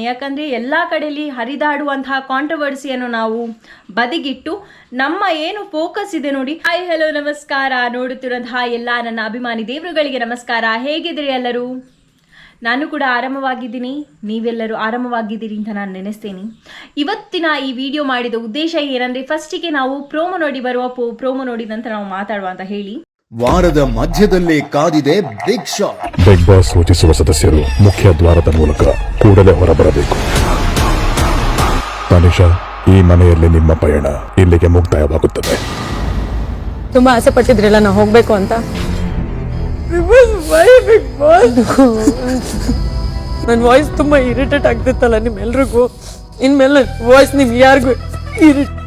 ಯಾಕಂದ್ರೆ ಎಲ್ಲ ಕಡೆಯಲ್ಲಿ ಹರಿದಾಡುವಂತಹ ಕಾಂಟ್ರವರ್ಸಿಯನ್ನು ನಾವು ಬದಿಗಿಟ್ಟು ನಮ್ಮ ಏನು ಫೋಕಸ್ ಇದೆ ನೋಡಿ. ಹಾಯ್ ಹಲೋ ನಮಸ್ಕಾರ. ನೋಡುತ್ತಿರುವಂತಹ ಎಲ್ಲ ನನ್ನ ಅಭಿಮಾನಿ ದೇವರುಗಳಿಗೆ ನಮಸ್ಕಾರ. ಹೇಗಿದ್ರಿ ಎಲ್ಲರೂ? ನಾನು ಕೂಡ ಆರಾಮವಾಗಿದ್ದೀನಿ. ನೀವೆಲ್ಲರೂ ಆರಾಮವಾಗಿದ್ದೀರಿ ಅಂತ ನಾನು ನೆನೆಸ್ತೇನೆ. ಇವತ್ತಿನ ಈ ವಿಡಿಯೋ ಮಾಡಿದ ಉದ್ದೇಶ ಏನಂದ್ರೆ ಫಸ್ಟಿಗೆ ನಾವು ಪ್ರೋಮೋ ನೋಡಿ ಬರುವ ಪ್ರೋಮೋ ನೋಡಿದ ನಂತರ ನಾವು ಮಾತಾಡುವ ಅಂತ ಹೇಳಿ. ವಾರದ ಮಧ್ಯದಲ್ಲೇ ಕಾದಿದೆ ಬಿಗ್ ಶಾಟ್. ಬಿಗ್ ಬಾಸ್ ಸೂಚಿಸುವ ಸದಸ್ಯರು ಮುಖ್ಯ ದ್ವಾರದ ಮೂಲಕ ಕೂಡಲೇ ಹೊರಬರಬೇಕು. ತನಿಷಾ ಈ ಮನೆಯಲ್ಲಿ ನಿಮ್ಮ ಪಯಣ ಇಲ್ಲಿಗೆ ಮುಕ್ತಾಯವಾಗುತ್ತದೆ. ತುಂಬಾ ಆಸೆ ಪಟ್ಟಿದ್ರಲ್ಲ ನಾವು ಹೋಗ್ಬೇಕು ಅಂತ? ನನ್ನ ವಾಯ್ಸ್ ತುಂಬಾ ಇರಿಟೇಟ್ ಆಗ್ತಿತ್ತಲ್ಲ ನಿಮ್ಮೆಲ್ರಿಗೂ. ಇನ್ಮೇಲೆ ವಾಯ್ಸ್ ನಿಮ್ಗೆ ಯಾರಿಗೂ ಇರಿಟ್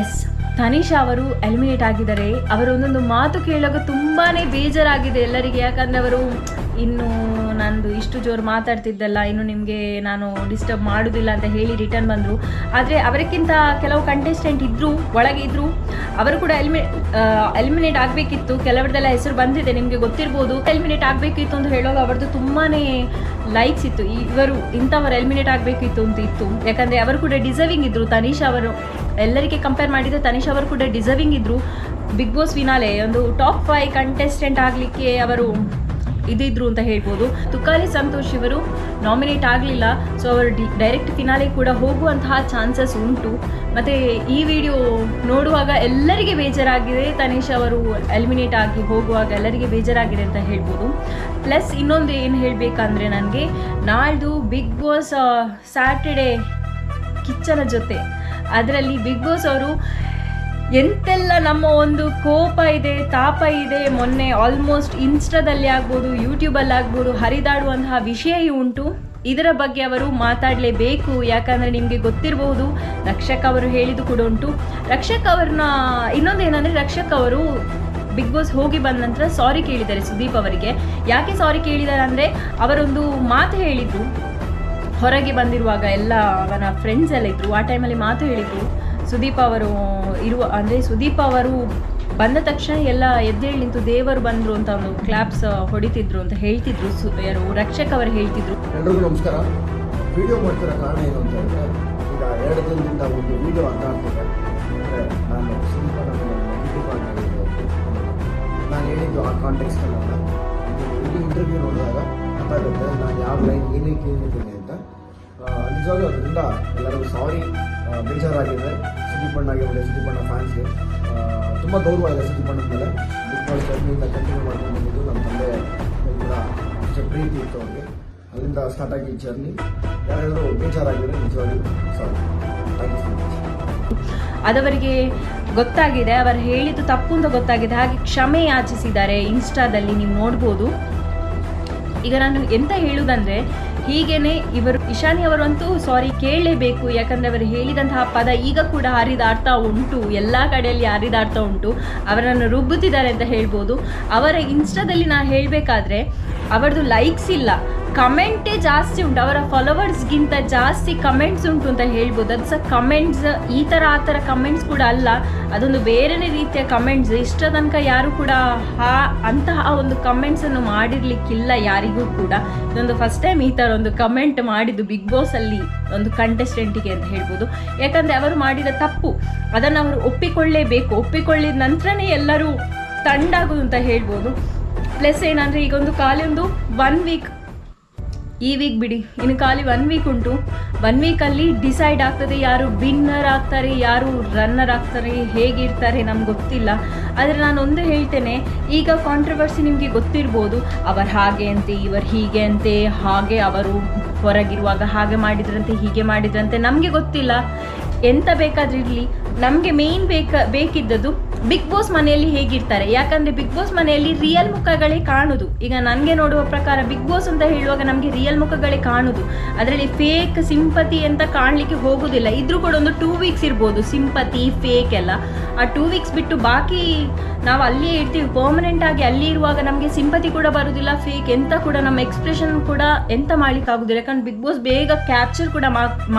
ಎಸ್ ತನಿಷಾ ಅವರು ಎಲಿಮಿನೇಟ್ ಆಗಿದ್ದಾರೆ. ಅವರ ಒಂದೊಂದು ಮಾತು ಕೇಳೋಕೆ ತುಂಬಾನೇ ಬೇಜಾರಾಗಿದೆ ಎಲ್ಲರಿಗೆ. ಯಾಕಂದ್ರೆ ಅವರು ಇನ್ನು ನಂದು ಇಷ್ಟು ಜೋರು ಮಾತಾಡ್ತಿದ್ದಲ್ಲ, ಇನ್ನು ನಿಮಗೆ ನಾನು ಡಿಸ್ಟರ್ಬ್ ಮಾಡೋದಿಲ್ಲ ಅಂತ ಹೇಳಿ ರಿಟರ್ನ್ ಬಂದರು. ಆದರೆ ಅವರಿಗಿಂತ ಕೆಲವು ಕಂಟೆಸ್ಟೆಂಟ್ ಇದ್ದರು ಒಳಗೆ ಇದ್ದರು ಅವರು ಕೂಡ ಎಲ್ಮಿ ಎಲಿಮಿನೇಟ್ ಆಗಬೇಕಿತ್ತು. ಕೆಲವರದೆಲ್ಲ ಹೆಸರು ಬಂದಿದೆ, ನಿಮಗೆ ಗೊತ್ತಿರ್ಬೋದು. ಎಲಿಮಿನೇಟ್ ಆಗಬೇಕಿತ್ತು ಅಂತ ಹೇಳುವಾಗ ಅವ್ರದ್ದು ತುಂಬಾ ಲೈಕ್ಸ್ ಇತ್ತು. ಇವರು ಇಂಥವರು ಎಲಿಮಿನೇಟ್ ಆಗಬೇಕಿತ್ತು ಅಂತ ಇತ್ತು. ಯಾಕಂದರೆ ಅವರು ಕೂಡ ಡಿಸರ್ವಿಂಗ್ ಇದ್ದರು ತನಿಷಾ ಅವರು, ಎಲ್ಲರಿಗೆ ಕಂಪೇರ್ ಮಾಡಿದರೆ ತನೀಶ್ ಅವರು ಕೂಡ ಡಿಸರ್ವಿಂಗ್ ಇದ್ದರು ಬಿಗ್ ಬಾಸ್ ಫಿನಾಲೆ ಒಂದು ಟಾಪ್ ಫೈವ್ ಕಂಟೆಸ್ಟೆಂಟ್ ಆಗಲಿಕ್ಕೆ ಅವರು ಇದಿದ್ರು ಅಂತ ಹೇಳ್ಬೋದು. ತುಕಾಲಿ ಸಂತೋಷ್ ಇವರು ನಾಮಿನೇಟ್ ಆಗಲಿಲ್ಲ. ಸೊ ಅವರು ಡೈರೆಕ್ಟ್ ಫಿನಾಲೆ ಕೂಡ ಹೋಗುವಂತಹ ಚಾನ್ಸಸ್ ಉಂಟು. ಮತ್ತು ಈ ವಿಡಿಯೋ ನೋಡುವಾಗ ಎಲ್ಲರಿಗೆ ಬೇಜಾರಾಗಿದೆ. ತನೀಶ್ ಅವರು ಎಲಿಮಿನೇಟ್ ಆಗಿ ಹೋಗುವಾಗ ಎಲ್ಲರಿಗೆ ಬೇಜಾರಾಗಿದೆ ಅಂತ ಹೇಳ್ಬೋದು. ಪ್ಲಸ್ ಇನ್ನೊಂದು ಏನು ಹೇಳಬೇಕಂದ್ರೆ ನನಗೆ, ನಾಳ್ದು ಬಿಗ್ ಬಾಸ್ ಸ್ಯಾಟರ್ಡೇ ಕಿಚ್ಚನ ಜೊತೆ. ಅದರಲ್ಲಿ ಬಿಗ್ ಬಾಸ್ ಅವರು ಎಂತೆಲ್ಲ ನಮ್ಮ ಒಂದು ಕೋಪ ಇದೆ, ತಾಪ ಇದೆ, ಮೊನ್ನೆ ಆಲ್ಮೋಸ್ಟ್ ಇನ್ಸ್ಟಾದಲ್ಲಿ ಆಗ್ಬೋದು ಯೂಟ್ಯೂಬಲ್ಲಿ ಆಗ್ಬೋದು, ಹರಿದಾಡುವಂತಹ ವಿಷಯ ಉಂಟು. ಇದರ ಬಗ್ಗೆ ಅವರು ಮಾತಾಡಲೇಬೇಕು, ಯಾಕಂದರೆ ನಿಮಗೆ ಗೊತ್ತಿರಬಹುದು ರಕ್ಷಕ್ ಅವರು ಹೇಳಿದ್ದು ಕೂಡ ಉಂಟು. ರಕ್ಷಕ್ ಅವ್ರನ್ನ, ಇನ್ನೊಂದು ಏನಂದರೆ ರಕ್ಷಕ್ ಅವರು ಬಿಗ್ ಬಾಸ್ ಹೋಗಿ ಬಂದ ನಂತರ ಸಾರಿ ಕೇಳಿದ್ದಾರೆ ಸುದೀಪ್ ಅವರಿಗೆ. ಯಾಕೆ ಸಾರಿ ಕೇಳಿದ್ದಾರೆ ಅಂದರೆ, ಅವರೊಂದು ಮಾತು ಹೇಳಿದ್ರು. ಹೊರಗೆ ಬಂದಿರುವಾಗ ಎಲ್ಲ ಅವನ ಫ್ರೆಂಡ್ಸ್ ಎಲ್ಲ ಇದ್ರು, ಆ ಟೈಮಲ್ಲಿ ಮಾತು ಹೇಳಿದ್ರು. ಸುದೀಪ್ ಅವರು ಇರುವ, ಅಂದರೆ ಸುದೀಪ್ ಅವರು ಬಂದ ತಕ್ಷಣ ಎಲ್ಲ ಎದ್ದೇಳಿ ನಿಂತು ದೇವರು ಬಂದರು ಅಂತ ಒಂದು ಕ್ಲಾಪ್ಸ್ ಹೊಡಿತಿದ್ರು ಅಂತ ಹೇಳ್ತಿದ್ರು ಯಾರು ರಕ್ಷಕ್ ಅವರು ಹೇಳ್ತಿದ್ರು. ಎಲ್ರಿಗೂ ನಮಸ್ಕಾರ. ವಿಡಿಯೋ ಮಾಡ್ತಿರೋ ಕಾರಣ ಏನು ಅಂತ ಹೇಳಿದ್ರೆ, ಈಗ ಎರಡು ದಿನದಿಂದ ಒಂದು ವಿಡಿಯೋ ಅಂತ ಆಗ್ತಿದೆ ನಾನು ನಾನು ಹೇಳಿದ್ದು ಆ ಕಾಂಟೆಕ್ಸ್ಟಲ್ಲ ಇಂಟರ್ವ್ಯೂ ನೋಡಿದಾಗ ಗೊತ್ತಾಗುತ್ತೆ, ನಾನು ಯಾವ ಲೈನ್ ಏನಕ್ಕೆ ಹೇಳಿದ್ದೀನಿ ನಿಜವಾಗ್ಲೂ ಅದರಿಂದ ಎಲ್ಲರಿಗೂ ಸಾರಿ ಬೇಜಾರಾಗಿದೆ. ಸುದೀಪಣ್ಣ ಆಗಿರಲಿ ಸುದೀಪಣ್ಣ ಫ್ಯಾನ್ಸ್ಗೆ ತುಂಬ ಗೌರವ ಇದೆ ಸುದೀಪಣ್ಣನ ಮೇಲೆ. ಬಿಗ್ ಬಾಸ್ ಕಂಟಿನ್ಯೂ ಮಾಡ್ಕೊಂಡು ಬಂದಿದ್ದು ನಮ್ಮ ತಂದೆ ಕೂಡ ಅಷ್ಟೇ ಪ್ರೀತಿ ಇತ್ತು ಅವ್ರಿಗೆ. ಅಲ್ಲಿಂದ ಸ್ಟಾರ್ಟ್ ಆಗಿ ಜರ್ನಿ ಯಾರಾದರೂ ಬೇಜಾರಾಗಿದ್ರೆ ನಿಜವಾಗಿ sorry thank you so much ಅದವರಿಗೆ ಗೊತ್ತಾಗಿದೆ, ಅವರು ಹೇಳಿದ್ದು ತಪ್ಪು ಅಂತ ಗೊತ್ತಾಗಿದೆ. ಹಾಗೆ ಕ್ಷಮೆ ಯಾಚಿಸಿದ್ದಾರೆ ಇನ್ಸ್ಟಾದಲ್ಲಿ ನೀವು ನೋಡ್ಬೋದು. ಈಗ ನಾನು ಎಂತ ಹೇಳುವುದಂದ್ರೆ ಹೀಗೇನೆ ಇವರು ಇಶಾನಿ ಅವರಂತೂ ಸಾರಿ ಕೇಳಲೇಬೇಕು, ಯಾಕಂದ್ರೆ ಅವರು ಹೇಳಿದಂತಹ ಪದ ಈಗ ಕೂಡ ಹರಿದಾಡ್ತಾ ಉಂಟು, ಎಲ್ಲ ಕಡೆಯಲ್ಲಿ ಹರಿದಾಡ್ತಾ ಉಂಟು. ಅವರನ್ನು ರುಬ್ಬುತ್ತಿದ್ದಾರೆ ಅಂತ ಹೇಳ್ಬೋದು. ಅವರ ಇನ್ಸ್ಟಾದಲ್ಲಿ ನಾನು ಹೇಳಬೇಕಾದ್ರೆ, ಅವರದು ಲೈಕ್ಸ್ ಇಲ್ಲ. ಕಮೆಂಟೇ ಜಾಸ್ತಿ ಉಂಟು. ಅವರ ಫಾಲೋವರ್ಸ್ಗಿಂತ ಜಾಸ್ತಿ ಕಮೆಂಟ್ಸ್ ಉಂಟು ಅಂತ ಹೇಳ್ಬೋದು. ಅದು ಸಹ ಕಮೆಂಟ್ಸ್ ಈ ಥರ ಆ ಥರ ಕಮೆಂಟ್ಸ್ ಕೂಡ ಅಲ್ಲ. ಅದೊಂದು ಬೇರೆನೇ ರೀತಿಯ ಕಮೆಂಟ್ಸ್ ಇಷ್ಟ ತನಕ ಯಾರು ಕೂಡ ಆ, ಅಂತಹ ಒಂದು ಕಮೆಂಟ್ಸನ್ನು ಮಾಡಿರಲಿಕ್ಕಿಲ್ಲ ಯಾರಿಗೂ ಕೂಡ. ಇದೊಂದು ಫಸ್ಟ್ ಟೈಮ್ ಈ ಥರ ಒಂದು ಕಮೆಂಟ್ ಮಾಡಿದ್ದು ಬಿಗ್ ಬಾಸಲ್ಲಿ ಒಂದು ಕಂಟೆಸ್ಟೆಂಟಿಗೆ ಅಂತ ಹೇಳ್ಬೋದು. ಯಾಕಂದರೆ ಅವರು ಮಾಡಿದ ತಪ್ಪು. ಅದನ್ನು ಅವರು ಒಪ್ಪಿಕೊಳ್ಳೇಬೇಕು. ಒಪ್ಪಿಕೊಳ್ಳಿದ ನಂತರನೇ ಎಲ್ಲರೂ ತಂಡಾಗೋದು ಅಂತ ಹೇಳ್ಬೋದು. ಪ್ಲಸ್ ಏನಂದರೆ ಈಗ ಒಂದು ಖಾಲಿ ಒಂದು ಒನ್ ವೀಕ್ ಈ ವೀಕ್ ಬಿಡಿ. ಇನ್ನು ಖಾಲಿ ಒನ್ ವೀಕ್ ಉಂಟು. ಒನ್ ವೀಕಲ್ಲಿ ಡಿಸೈಡ್ ಆಗ್ತದೆ ಯಾರು ವಿನ್ನರ್ ಆಗ್ತಾರೆ, ಯಾರು ರನ್ನರ್ ಆಗ್ತಾರೆ ಹೇಗಿರ್ತಾರೆ ನಮ್ಗೆ ಗೊತ್ತಿಲ್ಲ. ಆದರೆ ನಾನು ಒಂದು ಹೇಳ್ತೇನೆ, ಈಗ ಕಾಂಟ್ರವರ್ಸಿ ನಿಮಗೆ ಗೊತ್ತಿರ್ಬೋದು. ಅವರು ಹಾಗೆ ಅಂತೆ, ಇವರು ಹೀಗೆ ಅಂತೆ, ಹಾಗೆ ಅವರು ಹೊರಗಿರುವಾಗ ಹಾಗೆ ಮಾಡಿದ್ರಂತೆ, ಹೀಗೆ ಮಾಡಿದ್ರಂತೆ, ನಮಗೆ ಗೊತ್ತಿಲ್ಲ. ಎಂತ ಬೇಕಾದ್ರೂ ಇರಲಿ. ನಮಗೆ ಮೇಯ್ನ್ ಬೇಕ, ಬೇಕಿದ್ದದ್ದು ಬಿಗ್ ಬಾಸ್ ಮನೆಯಲ್ಲಿ ಹೇಗಿರ್ತಾರೆ? ಯಾಕಂದ್ರೆ ಬಿಗ್ ಬಾಸ್ ಮನೆಯಲ್ಲಿ ರಿಯಲ್ ಮುಖಗಳೇ ಕಾಣುದು. ಈಗ ನನಗೆ ನೋಡುವ ಪ್ರಕಾರ ಬಿಗ್ ಬಾಸ್ ಅಂತ ಹೇಳುವಾಗ ನಮಗೆ ರಿಯಲ್ ಮುಖಗಳೇ ಕಾಣುದು. ಅದರಲ್ಲಿ ಫೇಕ್ ಸಿಂಪತಿ ಅಂತ ಕಾಣಲಿಕ್ಕೆ ಹೋಗುದಿಲ್ಲ. ಇದ್ರೂ ಕೂಡ ಒಂದು ಟೂ ವೀಕ್ಸ್ ಇರ್ಬೋದು. ಸಿಂಪತಿ ಫೇಕ್ ಎಲ್ಲ. ಆ ಟೂ ವೀಕ್ಸ್ ಬಿಟ್ಟು ಬಾಕಿ ನಾವು ಅಲ್ಲಿಯೇ ಇರ್ತೀವಿ. ಪರ್ಮನೆಂಟ್ ಆಗಿ ಅಲ್ಲಿ ಇರುವಾಗ ನಮಗೆ ಸಿಂಪತಿ ಕೂಡ ಬರುವುದಿಲ್ಲ ಫೇಕ್ ಎಂತ ಕೂಡ ನಮ್ಮ ಎಕ್ಸ್ಪ್ರೆಷನ್ ಕೂಡ ಎಂತ ಮಾಡ್ಲಿಕ್ಕೆ ಆಗುದಿಲ್ಲ. ಯಾಕಂದ್ರೆ ಬಿಗ್ ಬಾಸ್ ಬೇಗ ಕ್ಯಾಪ್ಚರ್ ಕೂಡ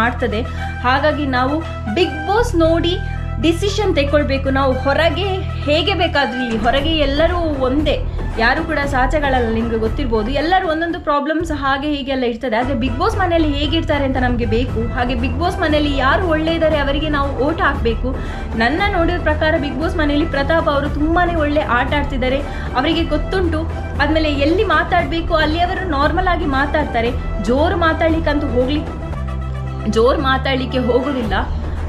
ಮಾಡ್ತದೆ. ಹಾಗಾಗಿ ನಾವು ಬಿಗ್ ಬಾಸ್ ನೋಡಿ ಡಿಸಿಷನ್ ತೆಕ್ಕೊಳ್ಬೇಕು ನಾವು ಹೊರಗೆ ಹೇಗೆ ಬೇಕಾದ್ರೂ ಇಲ್ಲಿ, ಹೊರಗೆ ಎಲ್ಲರೂ ಒಂದೇ. ಯಾರು ಕೂಡ ಸಾಚಗಳಲ್ಲ, ನಿಮಗೆ ಗೊತ್ತಿರ್ಬೋದು. ಎಲ್ಲರೂ ಒಂದೊಂದು ಪ್ರಾಬ್ಲಮ್ಸ್ ಹಾಗೆ ಹೀಗೆಲ್ಲ ಇರ್ತದೆ. ಆದರೆ ಬಿಗ್ ಬಾಸ್ ಮನೆಯಲ್ಲಿ ಹೇಗಿರ್ತಾರೆ ಅಂತ ನಮಗೆ ಬೇಕು. ಹಾಗೆ ಬಿಗ್ ಬಾಸ್ ಮನೆಯಲ್ಲಿ ಯಾರು ಒಳ್ಳೆ ಇದ್ದಾರೆ ಅವರಿಗೆ ನಾವು ಓಟ್ ಹಾಕಬೇಕು. ನನ್ನ ನೋಡಿದ ಪ್ರಕಾರ ಬಿಗ್ ಬಾಸ್ ಮನೆಯಲ್ಲಿ ಪ್ರತಾಪ್ ಅವರು ತುಂಬಾ ಒಳ್ಳೆ ಆಟ ಆಡ್ತಿದ್ದಾರೆ. ಅವರಿಗೆ ಗೊತ್ತುಂಟು. ಆದಮೇಲೆ ಎಲ್ಲಿ ಮಾತಾಡಬೇಕು, ಅಲ್ಲಿ ಅವರು ನಾರ್ಮಲ್ ಆಗಿ ಮಾತಾಡ್ತಾರೆ. ಜೋರು ಮಾತಾಡ್ಲಿಕ್ಕಂತೂ ಹೋಗ್ಲಿ. ಜೋರು ಮಾತಾಡಲಿಕ್ಕೆ ಹೋಗೋದಿಲ್ಲ.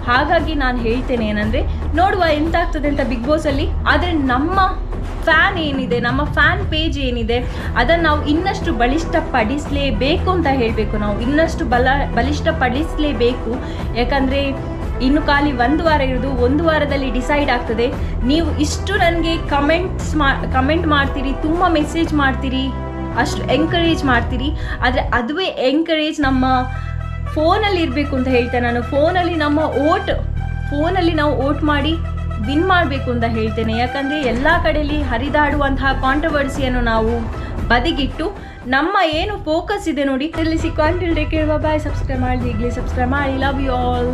ಹಾಗಾಗಿ ನಾನು ಹೇಳ್ತೇನೆ ಏನಂದರೆ, ನೋಡುವ ಎಂತಾಗ್ತದೆ ಅಂತ ಬಿಗ್ ಬಾಸಲ್ಲಿ ಆದರೆ ನಮ್ಮ ಫ್ಯಾನ್ ಏನಿದೆ, ನಮ್ಮ ಫ್ಯಾನ್ ಪೇಜ್ ಏನಿದೆ, ಅದನ್ನು ನಾವು ಇನ್ನಷ್ಟು ಬಲಿಷ್ಠಪಡಿಸಲೇಬೇಕು ಅಂತ ಹೇಳಬೇಕು ನಾವು. ಇನ್ನಷ್ಟು ಬಲ, ಬಲಿಷ್ಠಪಡಿಸಲೇಬೇಕು. ಯಾಕಂದರೆ, ಇನ್ನು ಖಾಲಿ ಒಂದು ವಾರ ಇರೋದು, ಒಂದು ವಾರದಲ್ಲಿ ಡಿಸೈಡ್ ಆಗ್ತದೆ. ನೀವು ಇಷ್ಟು ನನಗೆ ಕಮೆಂಟ್ಸ್ ಮಾ ಕಮೆಂಟ್ ಮಾಡ್ತೀರಿ, ತುಂಬ ಮೆಸೇಜ್ ಮಾಡ್ತೀರಿ, ಅಷ್ಟು ಎಂಕರೇಜ್ ಮಾಡ್ತೀರಿ, ಆದರೆ ಅದುವೇ ಎಂಕರೇಜ್ ನಮ್ಮ ಫೋನಲ್ಲಿ ಇರಬೇಕು ಅಂತ ಹೇಳ್ತೇನೆ ನಾನು. ಫೋನಲ್ಲಿ ನಮ್ಮ ಓಟ್ ಫೋನಲ್ಲಿ ನಾವು ಓಟ್ ಮಾಡಿ ವಿನ್ ಮಾಡಬೇಕು ಅಂತ ಹೇಳ್ತೇನೆ. ಯಾಕಂದರೆ ಎಲ್ಲ ಕಡೆಯಲ್ಲಿ ಹರಿದಾಡುವಂತಹ ಕಾಂಟ್ರವರ್ಸಿಯನ್ನು ನಾವು ಬದಿಗಿಟ್ಟು ನಮ್ಮ ಏನು ಫೋಕಸ್ ಇದೆ ನೋಡಿ. ಇಲ್ಲಿ ಸಿಕ್ಕಂಟಿಲ್ ಕೇಳುವ. ಬಾಯ್ ಸಬ್ಸ್ಕ್ರೈಬ್ ಮಾಡಿ ಈಗಲೇ. ಸಬ್ಸ್ಕ್ರೈಬ್ ಮಾಡಿ. Love you all